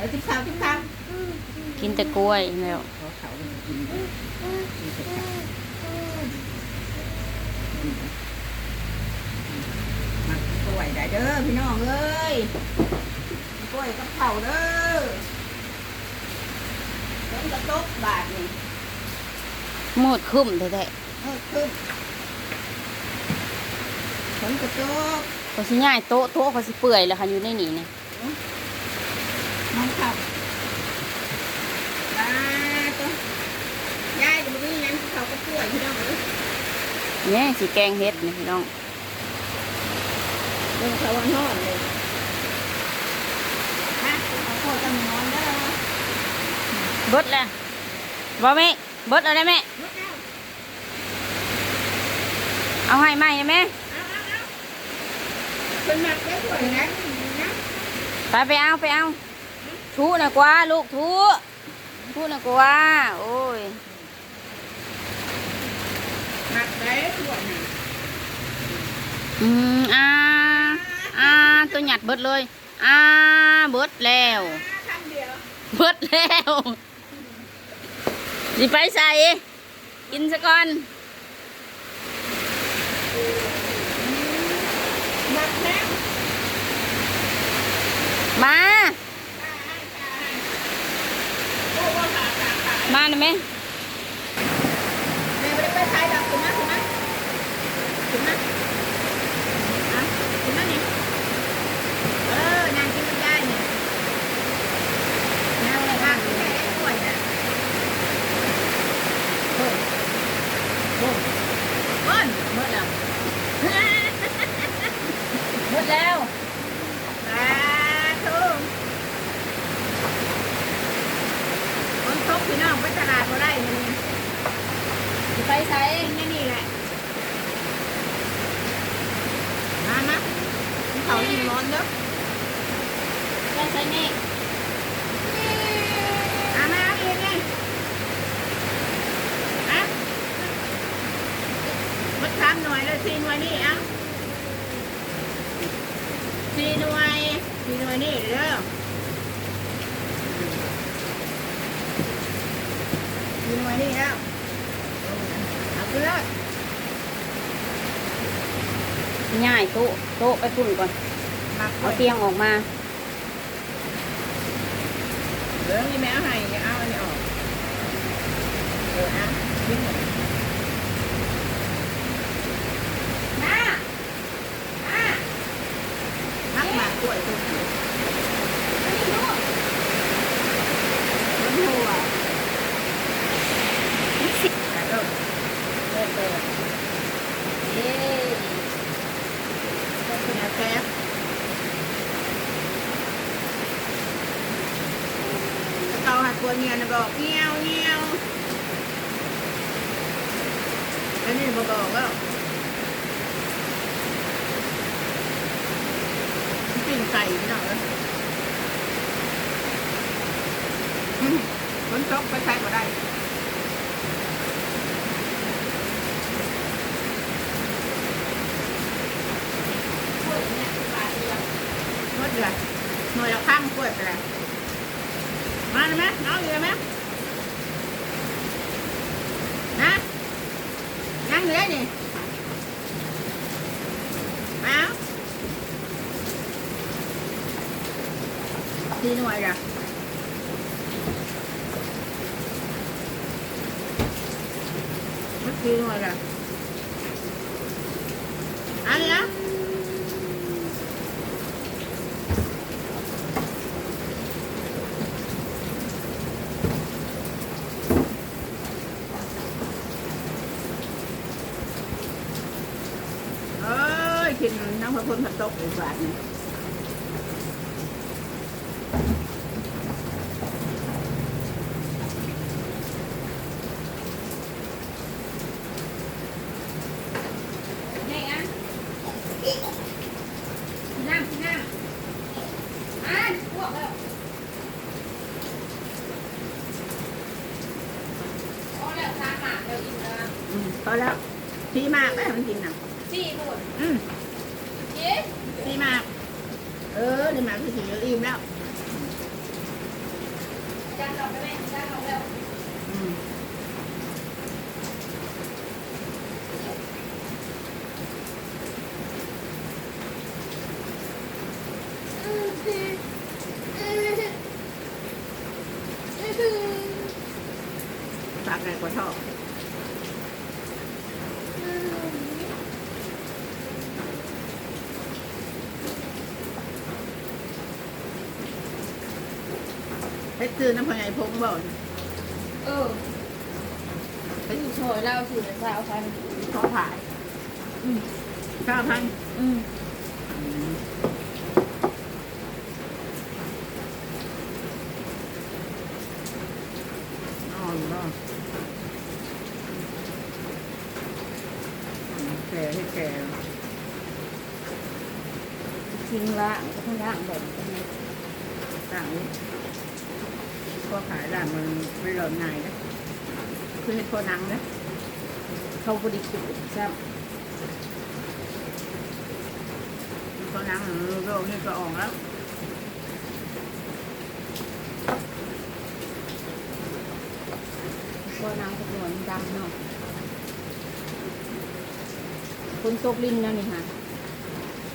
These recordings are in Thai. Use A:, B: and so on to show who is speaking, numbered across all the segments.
A: แล้วทิพข้าวทิพข้าว
B: กินแต่กล้วยแล้ว
A: ขอเขากินกินแต่ข้าวมากล้วยได้เด้อพี่น้องเอ้ยกล้วยกับข้าวเด้อฝนกระตกบาทนี่
B: มืดครึ้มแท้
A: เออขึ้นฝนกระตก
B: ๆเขาสิย้ายโต๊ะโต๊ะเขาสิเปื่อยแล้วค่ะอยู่ในนี่นี่
A: น้องขับตาตัวยายจะมาวิ่งนั้นเขาก็ป่วยพี่น้องเอ้ย
B: แนี่สิแกงเฮ็ดนี่พี่น้อง
A: เรื่องเขาวันนอนเลยฮะเขาโคตรจะนอนได้แล้ว
B: เบิด ทูน่ะกว่าลูกทูทูน่ะกว่าโอ้ย
A: หนักได้ป่วยนะ
B: อืมอ่าอ่าตัวหยัดเบิดเลยอ่าเบิดแล้ว
A: คำเดียว
B: เบิดแล้วสิไปใส่กินซะก่อน
A: หนักแล้ว
B: มา
A: ตายตายโอ้ว่าขาขา ขา
B: มาหน่อยไหม
A: แม่ไม่ได้ไปใช้ดอกคุณนะคุณนะคุณนะอะคุณนะนี่เออนางกินไม่ได้เนี่ยนางอะไรบ้างที่แม่ได้ป่วยน่ะโอ้โหก้อน
B: เบิดแล้วเบิดแล้ว
A: สาธุคนทบพี่น้องไปตลาดบ่ได้มื้อนี้
B: สิไป ใส่
A: เองนี่แหละมามาเขายิงร้อนเด้อ
B: ไปใส่นี่
A: อามาเอาเองไงอะมัดทำหน่วยเลยสี่หน่วยนี่เอะสี่หน่วยสี่หน่วยนี่เด้อสี่หน่วยนี่แล้ว เอาขึ้นเลย
B: ง่ายโต๊ะโต๊ะไปพุ่นก่อน
A: มา
B: เอา
A: เอา
B: เตียงออกมา
A: เหลืองนี่แม่เอาให้อย่าเอาอันนี้ออกเอออะทิ้งหมด
B: มา
A: นักหมากกล้วยตัวนี้มันหัวอะเริ่มเริ่มเปิด
B: เย้
A: แนวแคบ เกาหัดตัวเงียนบอกเงี้ยวเงี้ยวแล้วนี่บอกบอกแล้วปิ้งไก่พี่น้องเอ้ยมันจกไปใช้ก็ได้ หมดเลยหน่วยละข้างกล้วยไปแล้วมาเลยไหมน้องอยู่เลยไหมนะ นั่งอยู่ได้นี่มาเอาทีหน่วยละมัดทีหน่วยละเอันนี้นะ เอ้ยกิน น้ำพระพุทธผัดตกอีกบาทหนึงอืมพอแล้วพี่มากได้มันกินน่ะ
B: สี่หมด
A: อืม
B: เย้
A: พี่มากเออนี่มากคือถืออิ่มแล้ว
B: จานออกไปแม่จานออกแล้ว
A: อืมฝากไก่กว่าทอดเพชร ซื้อน้ำพอใหญ่พงบ่อน
B: เออไปอยู่ซอยเราสื่อสาวพัน
A: เขาขายเก้าพัน
B: อืม
A: อ๋อเนาะแก่ให้แก่
B: ทิ้งละก็ทั้งล่างแบบนี้
A: ต่าง ก็ขายร้านมันไม่หล่นง่ายนะคือเห็ดโคนหนังนะ
B: เขาบริสุทธิ์ซ้
A: โคนหนังโรคนี่ก็ออกแล้วำ
B: ก็น้ำกระโดดดำเนาะคนตกลิ้นแล้วนี่ค่ะ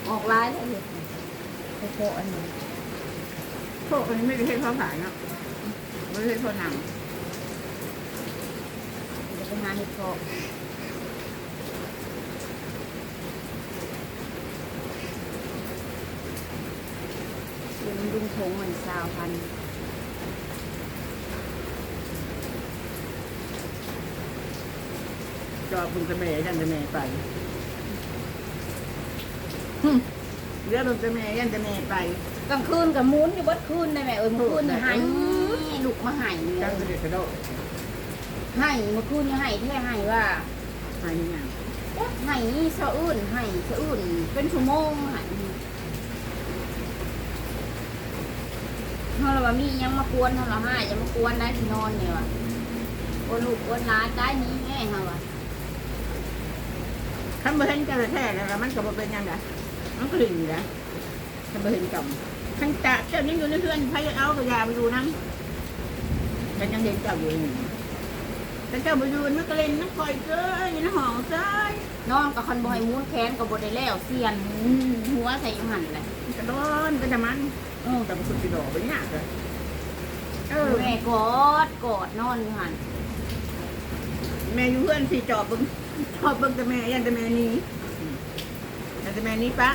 B: ออกร้ายแล้วเลยโอ้โหอันนี้
A: พวกอันนี้ไม่ได้ให้เขาขายเนาะ ไม่ได้ให้โคนหนัง
B: เดี๋ยวไปหาเห็ดเพาะเดี๋ยวมันดุงทงมันสาวพัน
A: จอบบุญกระเมยันกระเมไปหึเรือบุญกระเมยันกระเมไป
B: กลางคืนกับมุ้นอยู่เบัดคืนได้ไหมเออเมื่อคืนนี่ใหายลูก มาใหายเล
A: จัง
B: ย
A: กระเด็กกระโดด
B: ใหายเมื่อคืนนี่ใหายแท้ใหายว่า
A: หายยัง
B: ใหายสะอื้นใหายสะอื้นเป็นชั่วโมงใหายเฮาเราว่ามียังมากวนเฮาเราหายยังมากวนได้ที่นอนเนี่ยว่ะกวนลูกกวนหลานได้นี้แม่เฮาว่ะ
A: คันบ่เห็นกันแท้ๆแล้วมันก็บ่เป็นยังไงมันก็ลิ้นอยู่นะคันบ่เห็นกับคันจะเจ้านี่อยู่ในเพื่อนใครเอาก็อย่าไปดูนั่ง ฉันยังเห็นเจ้าอยู่นี่แต่เจ้าไปดูมันก็เล่นมันคอยเจ้ยอยู่ในห้องเจ้ย
B: น้องกับคันบ่ให้มุ้นแขนกับบ่ได้แล้วเสียนหัวใส่อยู่หั่นแหละ
A: กระโดนก็จะมัน
B: เออ
A: แต่มันสุดสิดอกไปยากเลยเออ
B: แม่กอดกอดนอนอยู่หั่น
A: แม่อยู่เพื่อนสี่จอบเบึงจอบเบึงแต่แม่ยันแต่แม่หนี้ยันแต่แม่หนี้ปะ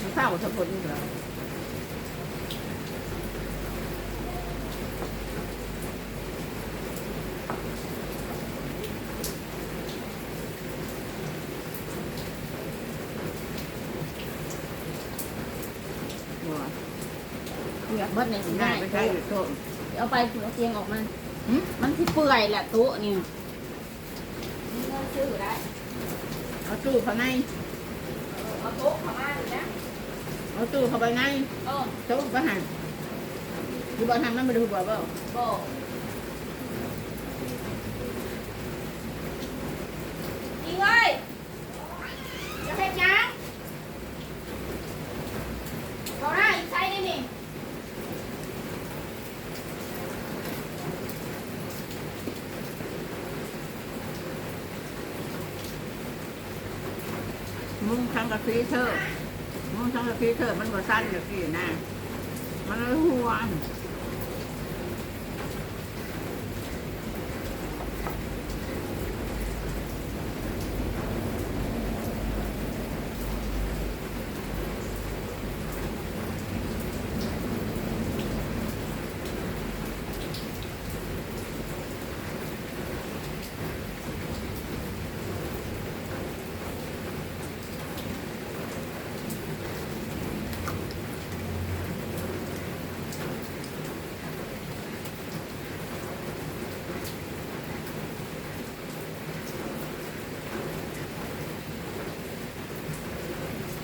A: ลูกเศร้าทั้งคนนี่เหรอหัว
B: อยากเบิดในสิ
A: ง่า
B: ง่ายย
A: ไปใช้อยู่โต๊ะ
B: เอาไปเอาเตียงออกมา
A: หึ
B: มันที่เปื่อยแหละโต๊ะนี่นี่ก็ซื้อได้
A: เอาตู้เข้าใน
B: เอาโต๊ะเข้ามาเลยนะ
A: เอาตู้เข้าไปใน
B: เออ
A: โต๊ะก็หันดูบอลทำนั่นมาดูบอลเปล่า
B: บอกนี่เว้ยจะเฮ็ดหยังเขาได้ใช้ได้นี่
A: มุ้งทั้ง กะฟีเธอมุ้งทั้งกะฟีเธอมันบ่สั้นกะฟีนะ มันเลยหัว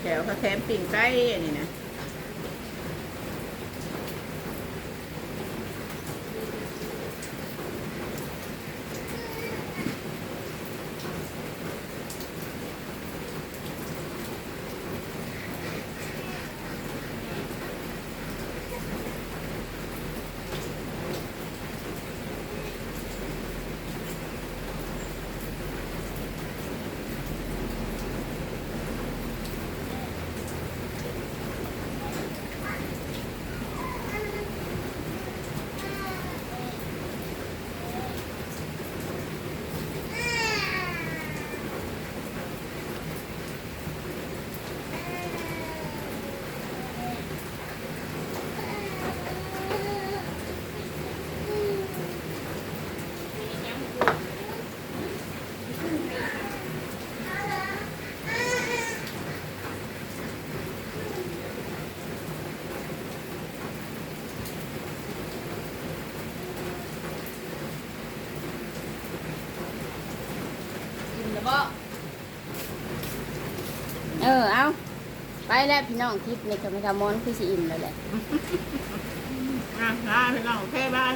A: แถวกระแทมปิ่งไก่อันนี้นะ
B: บ่เออเอาไป แล้วพี่น้องคลิปนี้ก็ไม่ทำมอนคือสิอิ่มแล้วแหละ
A: อะลาไปก่อนโอเคบาย